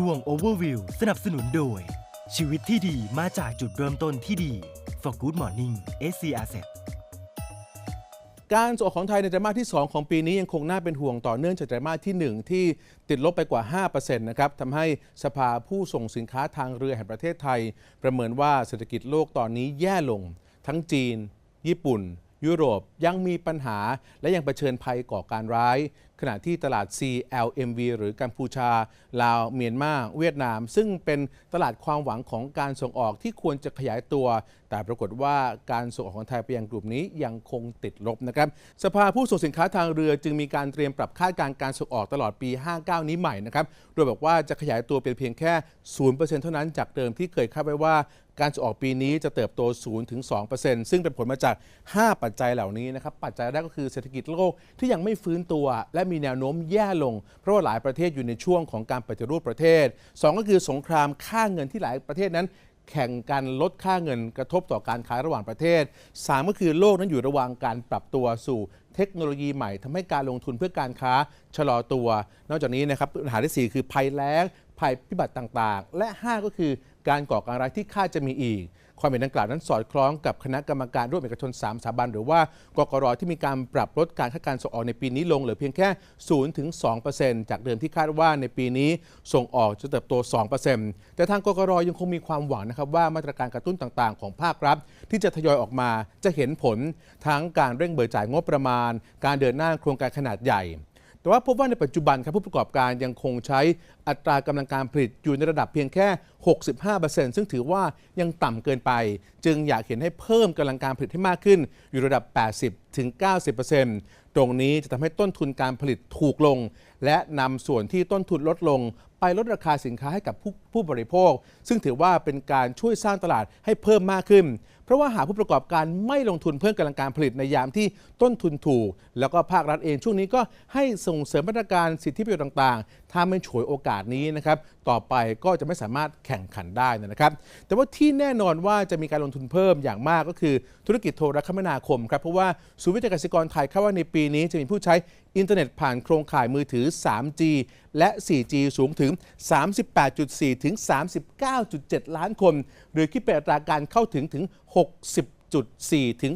ช่วง Overview สนับสนุนโดย ชีวิตที่ดีมาจากจุดเริ่มต้นที่ดี For Good Morning SC Asset การส่งออกของไทยในไตรมาสที่ 2 ของปีนี้ยังคงน่าเป็นห่วงต่อเนื่องจากไตรมาสที่ 1 ที่ติดลบไปกว่า 5%นะครับทำให้สภาผู้ส่งสินค้าทางเรือแห่งประเทศไทย ประเมินว่าเศรษฐกิจโลกตอนนี้แย่ลง ทั้งจีน ญี่ปุ่น ยุโรปยังมีปัญหาและยังเผชิญภัยก่อการร้าย ขณะที่ตลาด CLMV หรือกัมพูชา ลาวเมียนมาเวียดนาม ซึ่งเป็นตลาดความหวังของการส่งออกที่ควรจะขยายตัว แต่ปรากฏว่าการส่งออกของไทยไปยังกลุ่มนี้ยังคงติดลบนะครับสภาผู้ส่งสินค้าทางเรือจึงมีการเตรียมปรับคาดการณ์การส่งออกตลอดปี 59 นี้ใหม่นะครับโดยบอกว่าจะขยายตัวเป็นเพียงแค่ 0%เท่านั้นจากเดิมที่เคยคาดไว้ว่า การส่งออกปีนี้จะเติบโต 0-2%ซึ่งเป็นผลมาจาก 5 ปัจจัยเหล่านี้นะครับ ปัจจัยแรกก็คือเศรษฐกิจโลกที่ยังไม่ฟื้นตัว และมีแนวโน้มแย่ลง เพราะว่าหลายประเทศอยู่ในช่วงของการปฏิรูปประเทศ 2 ก็คือสงครามค่าเงินที่หลายประเทศนั้นแข่งกันลดค่าเงินกระทบต่อการค้าระหว่างประเทศ 3 ก็คือโลกนั้นอยู่ระหว่างการปรับตัวสู่เทคโนโลยีใหม่ทำให้การลงทุนเพื่อการค้าชะลอตัว นอกจากนี้นะครับปัญหาที่ 4 คือภัยแล้ง ภัยพิบัติต่างๆ และ 5 ก็คือการก่อการร้ายที่คาดจะมีอีก ความเห็นดังกล่าวนั้นสอดคล้องกับคณะกรรมการร่วมเอกชน 3 สถาบัน หรือว่ากกรที่มีการปรับลดการคาดการส่งออกในปีนี้ลงเหลือเพียงแค่ 0-2%จากเดิมที่คาดว่าในปีนี้ส่งออกจะเติบโต 2%แต่ทางกกรยังคงมีความหวังนะครับว่ามาตรการกระตุ้นต่างๆ ของภาครัฐ ที่จะทยอยออกมาจะเห็นผลทั้งการเร่งเบิกจ่ายงบประมาณ การเดินหน้าโครงการขนาดใหญ่ แต่ว่าพบว่าในปัจจุบันครับผู้ประกอบการยังคงใช้อัตรากำลังการผลิตอยู่ในระดับเพียงแค่ 65%ซึ่งถือว่ายังต่ำเกินไป จึงอยากเห็นให้เพิ่มกำลังการผลิตให้มากขึ้น อยู่ระดับ 80-90%ตรงนี้จะทำให้ต้นทุนการผลิตถูกลง และนำส่วนที่ต้นทุนลดลง ไปลดราคาสินค้าให้กับผู้ผู้บริโภค ซึ่งถือว่าเป็นการช่วยสร้างตลาดให้เพิ่มมากขึ้น เพราะว่าหากผู้ประกอบการไม่ลงทุนเพิ่มกำลังการผลิตในยามที่ต้นทุนถูก แล้วก็ภาครัฐเองช่วงนี้ก็ให้ส่งเสริมมาตรการสิทธิประโยชน์ต่างๆ ถ้าไม่ฉวยโอกาสนี้นะครับต่อไปก็จะไม่สามารถแข่งขันได้นะครับ แต่ว่าที่แน่นอนว่าจะมีการลงทุนเพิ่มอย่างมากก็คือธุรกิจโทรคมนาคมครับเพราะว่าศูนย์วิจัยเกษตรกรไทยคาดว่าในปีนี้จะมีผู้ใช้ อินเทอร์เน็ตผ่านโครงข่ายมือถือ 3G และ 4G สูงถึง 38.4 ถึง 39.7 ล้านคน หรือคิดเป็นอัตราการเข้าถึงถึง 60.4 ถึง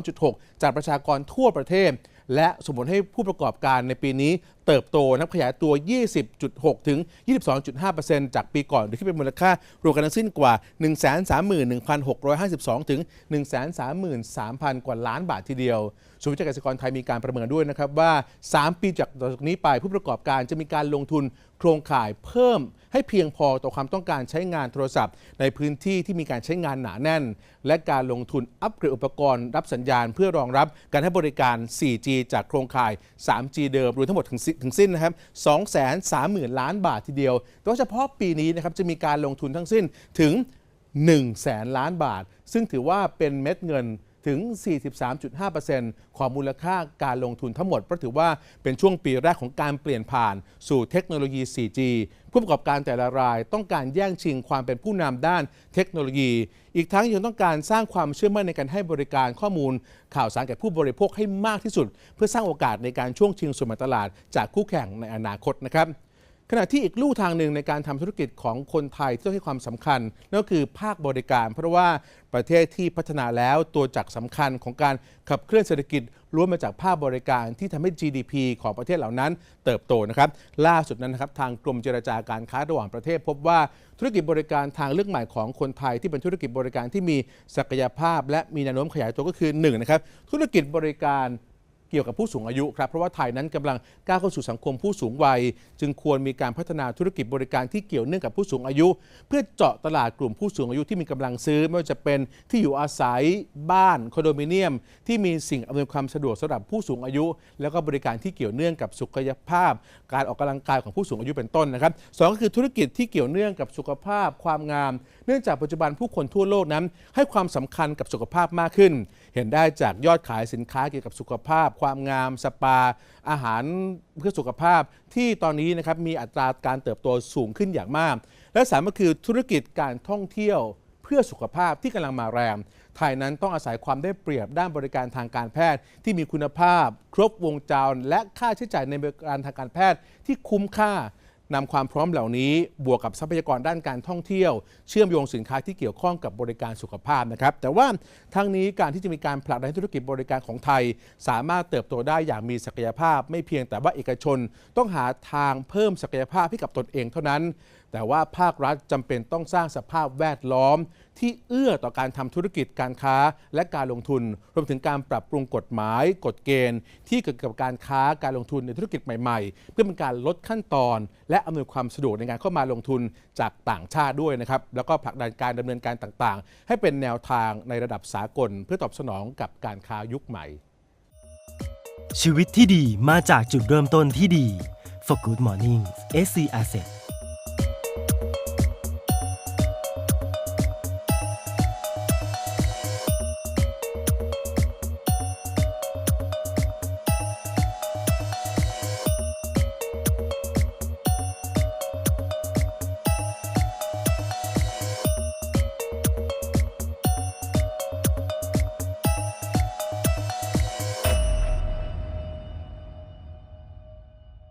62.6 จากประชากรทั่วประเทศ และสมผลให้ผู้ประกอบการในปีนี้เติบโตนับขยายตัว 20.6 ถึง 22.5%จากปีก่อนหรือคิดเป็นมูลค่ารวมกันทั้งสิ้นกว่า 131,652 ถึง 133,000 กว่าล้านบาททีเดียวศูนย์วิจัยเกษตรกรไทยมีการประเมินด้วยนะครับว่า 3 ปีจากนี้ไปผู้ประกอบการจะมีการลงทุนโครงข่ายเพิ่ม ให้เพียงพอต่อความต้องการใช้งานโทรศัพท์ ในพื้นที่ที่มีการใช้งานหนาแน่น และการลงทุนอัปเกรดอุปกรณ์รับสัญญาณ เพื่อรองรับการให้บริการ 4G จากโครงข่าย 3G เดิมรวมทั้งหมดถึงสิ้นถึงสิ้นนะครับ 230,000 ล้านบาททีเดียว โดยเฉพาะปีนี้นะครับจะมีการลงทุนทั้งสิ้นถึง1แสนล้านบาท ซึ่งถือว่าเป็นเม็ดเงิน ถึง 43.5%ของมูลค่าการลงทุนทั้งหมดเพราะถือว่าเป็นช่วงปีแรกของการเปลี่ยนผ่านสู่เทคโนโลยี 4G ผู้ประกอบการแต่ละรายต้องการแย่งชิงความเป็นผู้นำด้านเทคโนโลยี อีกทั้งยังต้องการสร้างความเชื่อมั่นในการให้บริการข้อมูล ข่าวสารแก่ผู้บริโภคให้มากที่สุด เพื่อสร้างโอกาสในการช่วงชิงส่วนแบ่งตลาดจากคู่แข่งในอนาคตนะครับ ขณะที่อีกลู่ทางหนึ่งในการทำธุรกิจของคนไทยที่ต้องให้ความสำคัญนั่นก็คือภาคบริการ เพราะว่าประเทศที่พัฒนาแล้วตัวจักรสำคัญของการขับเคลื่อนเศรษฐกิจล้วนมาจากภาคบริการที่ทำให้ GDP ของประเทศเหล่านั้น เติบโตนะครับ ล่าสุดนั้นนะครับทางกรมเจรจาการค้าระหว่างประเทศ พบว่าธุรกิจบริการทางเลือกใหม่ของคนไทยที่เป็นธุรกิจบริการที่มีศักยภาพ และมีแนวโน้มขยายตัวก็คือ1นะครับธุรกิจบริการ เกี่ยวกับผู้สูงอายุครับเพราะว่าไทยนั้นกำลังก้าวเข้าสู่สังคมผู้สูงวัย จึงควรมีการพัฒนาธุรกิจบริการที่เกี่ยวเนื่องกับผู้สูงอายุ เพื่อเจาะตลาดกลุ่มผู้สูงอายุที่มีกำลังซื้อ ไม่ว่าจะเป็นที่อยู่อาศัยบ้านคอนโดมิเนียม ที่มีสิ่งอำนวยความสะดวกสำหรับผู้สูงอายุ แล้วก็บริการที่เกี่ยวเนื่องกับสุขภาพ การออกกำลังกายของผู้สูงอายุเป็นต้นนะครับสองก็คือธุรกิจที่เกี่ยวเนื่องกับสุขภาพความงาม เนื่องจากปัจจุบันผู้คนทั่วโลกนั้น ให้ความสำคัญกับสุขภาพมากขึ้น เห็นได้จากยอดขายสินค้าเกี่ยวกับสุขภาพความงาม สปา อาหารเพื่อสุขภาพที่ตอนนี้นะครับมีอัตราการเติบโตสูงขึ้นอย่างมาก และสามก็คือธุรกิจการท่องเที่ยวเพื่อสุขภาพที่กำลังมาแรงไทยนั้นต้องอาศัยความได้เปรียบด้านบริการทางการแพทย์ ที่มีคุณภาพ ครบวงจรและค่าใช้จ่ายในบริการทางการแพทย์ที่คุ้มค่า นำความพร้อมเหล่านี้บวกกับทรัพยากรด้านการท่องเที่ยว เชื่อมโยงสินค้าที่เกี่ยวข้องกับบริการสุขภาพนะครับ แต่ว่าทั้งนี้การที่จะมีการผลักดันธุรกิจบริการของไทย สามารถเติบโตได้อย่างมีศักยภาพ ไม่เพียงแต่ว่าเอกชนต้องหาทางเพิ่มศักยภาพให้กับตนเองเท่านั้น แต่ว่าภาครัฐจำเป็นต้องสร้างสภาพแวดล้อม ที่เอื้อต่อการทำธุรกิจการค้าและการลงทุน รวมถึงการปรับปรุงกฎหมาย กฎเกณฑ์ ที่เกี่ยวกับการค้าการลงทุนในธุรกิจใหม่ๆ เพื่อเป็นการลดขั้นตอน และอำนวยความสะดวกในการเข้ามาลงทุนจากต่างชาติด้วยนะครับแล้วก็ผลักดันการดำเนินการต่างๆ ให้เป็นแนวทางในระดับสากล เพื่อตอบสนองกับการค้ายุคใหม่ ชีวิตที่ดีมาจากจุดเริ่มต้นที่ดี For Good Morning SC Asset